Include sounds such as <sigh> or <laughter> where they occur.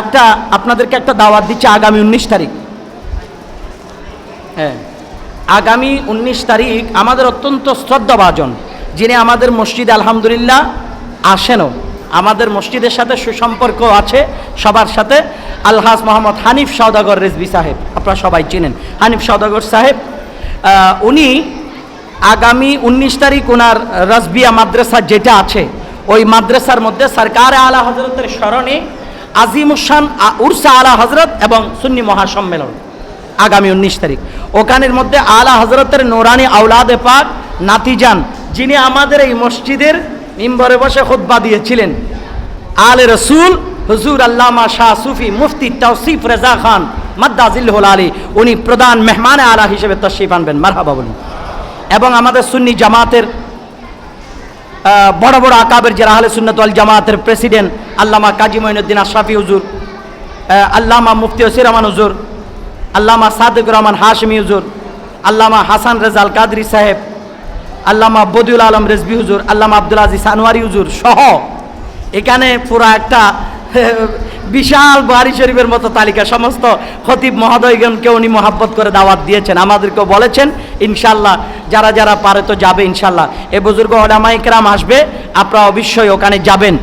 একটা আপনাদেরকে একটা দাওয়াত দিচ্ছে আগামী উনিশ তারিখ। হ্যাঁ আগামী উনিশ তারিখ আমাদের অত্যন্ত শ্রদ্ধাভাজন, যিনি আমাদের মসজিদে আলহামদুলিল্লাহ আসেনও। আমাদের মসজিদের সাথে সুসম্পর্ক আছে সবার সাথে। আলহাজ মোহাম্মদ হানিফ সৌদাগর রেজবি সাহেব, আপনারা সবাই চেনেন। হানিফ সৌদাগর সাহেব উনি আগামী উনিশ তারিখ ওনার রসবিয়া মাদ্রাসা যেটা আছে, ওই মাদ্রাসার মধ্যে সরকার আলা হজরতের স্মরণে আজিমুসান উরসা আলা হজরত এবং সুন্নি মহাসম্মেলন আগামী উনিশ তারিখ। ওখানের মধ্যে আলা হজরতের নোরানি আউলাদে পাক নাতিজান, যিনি আমাদের এই মসজিদের মিম্বরে বসে খুদ্া দিয়েছিলেন। আলে রসুল হুজুর আল্লামা শাহ সুফি মুফতি তৌসিফ রেজা খান মাদ্দাজিল্লুল আলী, উনি প্রধান মেহমান আলা হিসেবে তশরিফ আনবেন। মারহাবা বলুন। এবং আমাদের সুন্নি জামাতের বড় বড় আকাবের যারা আহলে সুন্নত ওয়াল জামাতের প্রেসিডেন্ট আল্লামা কাজী মঈনুদ্দিন আশরাফি হুজুর আল্লামা মুফতি ওসির রহমান হুজুর, আল্লামা সাদিক রহমান হাশমি হুজুর, আল্লামা হাসান রেজাল কাদরি সাহেব, আল্লামা বদিউল আলম রেজবি হুজুর, আল্লামা আব্দুল আজিজ আনোয়ারি হুজুর সহ এখানে পুরো একটা, <laughs> বিশাল বাড়ি শরীফের মতো তালিকা, সমস্ত খতিব মহোদয়গণকে উনি মহাব্বত করে দাওয়াত দিয়েছেন। আমাদেরকেও বলেছেন ইনশাল্লাহ যারা যারা পারে তো যাবে ইনশাল্লাহ। এ বুজুর্গ ওলামাইকরাম আসবে আপনারা অবশ্যই ওখানে যাবেন।